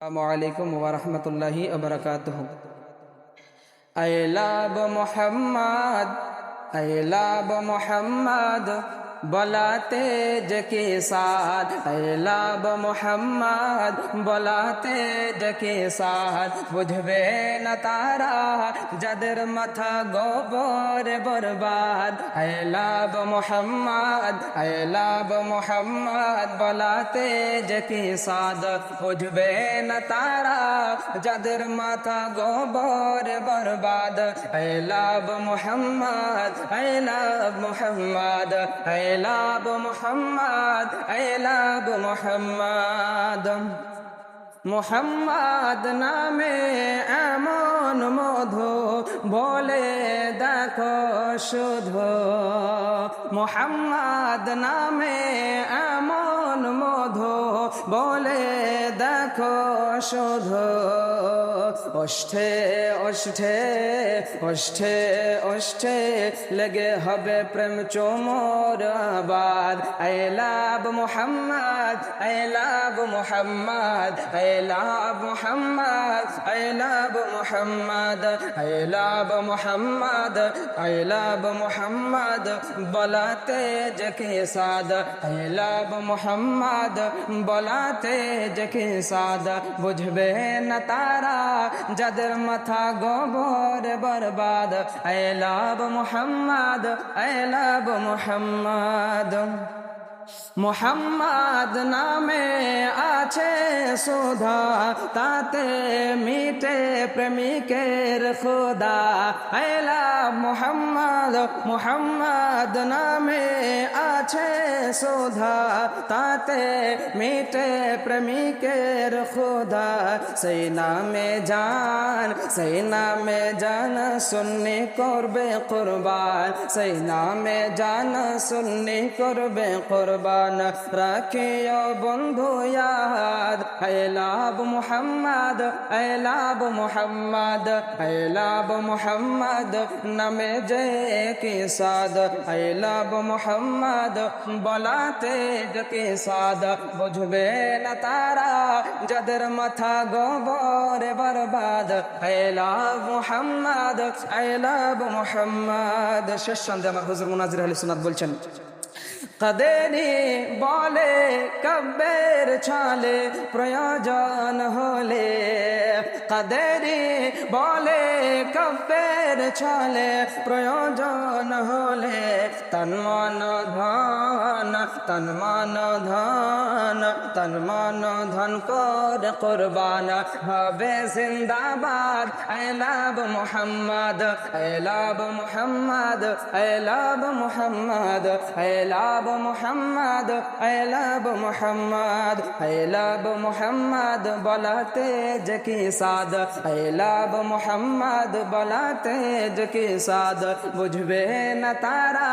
السلام عليكم ورحمة الله وبركاته I love محمد I love محمد بلاتے جکے ساتھ لاب محمد، بلاتے جکے ساتھ بجھوے نتارا، جدر متھا گوبور برباد۔ اے لاب محمد اے لاب محمد، بلاتے جکے ساتھ بجھوے نتارا، جدر متھا گوبور برباد۔ اے لاب محمد اے لاب محمد اے লাভ মোহাম্মদ মোহাম্মদ লাভ মোহাম্মদ। মোহাম্মদ নামে এমন মধু বলে দেখো শুধু। মোহাম্মদ নামে এমন মধু বলে দেখো শুধু। অষ্ঠে অষ্ঠে অষ্ঠে অষ্ঠে লেগে হবে প্রেম চোমর আবাদ I love Mohammad, I love Mohammad, I love Mohammad, I love Mohammad, I love Mohammad, I love Mohammad, বলাতে জকে সাদ। আই মোহাম্মদ, বলাতে জকে সাদ। বুঝবে না তারা যাদের মাথা গোবর বরবাদ I love Mohammad I Mohammad. Mohammad নামে আছে সুধা তাতে মিটে প্রেমিকের খোদা আইলা মোহাম্মদ মোহাম্মদ নামে আছে সুধা তাতে মিটে প্রেমিকের খোদা সেই নামে জান সেই নামে জান সুন্নি করবে কোরবান সেই নামে জান সুন্নি করবে কোরবান রাখিও বন্ধু ইয়াদ। লাভ মুহাম্মদ লাভ মুহাম্মদ লাভ মুহাম্মদ, নামে যে কি সাদ। লাভ মুহাম্মদ, বলাতে কি সাদ। বুঝবে না তারা যাদের মাথা গোবর বরবাদ। লাভ মুহাম্মদ লাভ মুহাম্মদ। শেষ সন্ধ্যে আমার হুজুর মুনাজির আলী সুনাদ বলছেন قدینی بالے کبیر چالے پر ہودری بالے کبیر چھالے پریا جان ہو لے تن তন মন ধন, তন মন ধন কর কোরবান। হবে জিন্দাবাদ I love Mohammad I love Mohammad I love Mohammad I love Mohammad I love Mohammad I love Mohammad বলাতে জকি সাদ আই লাভ মোহাম্মদ বলাতে জকি সাদ। বুঝবে না তারা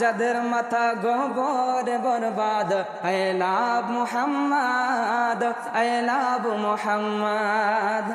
যাদের মাথা গোবর বরবাদ। I love Mohammad I love Mohammad.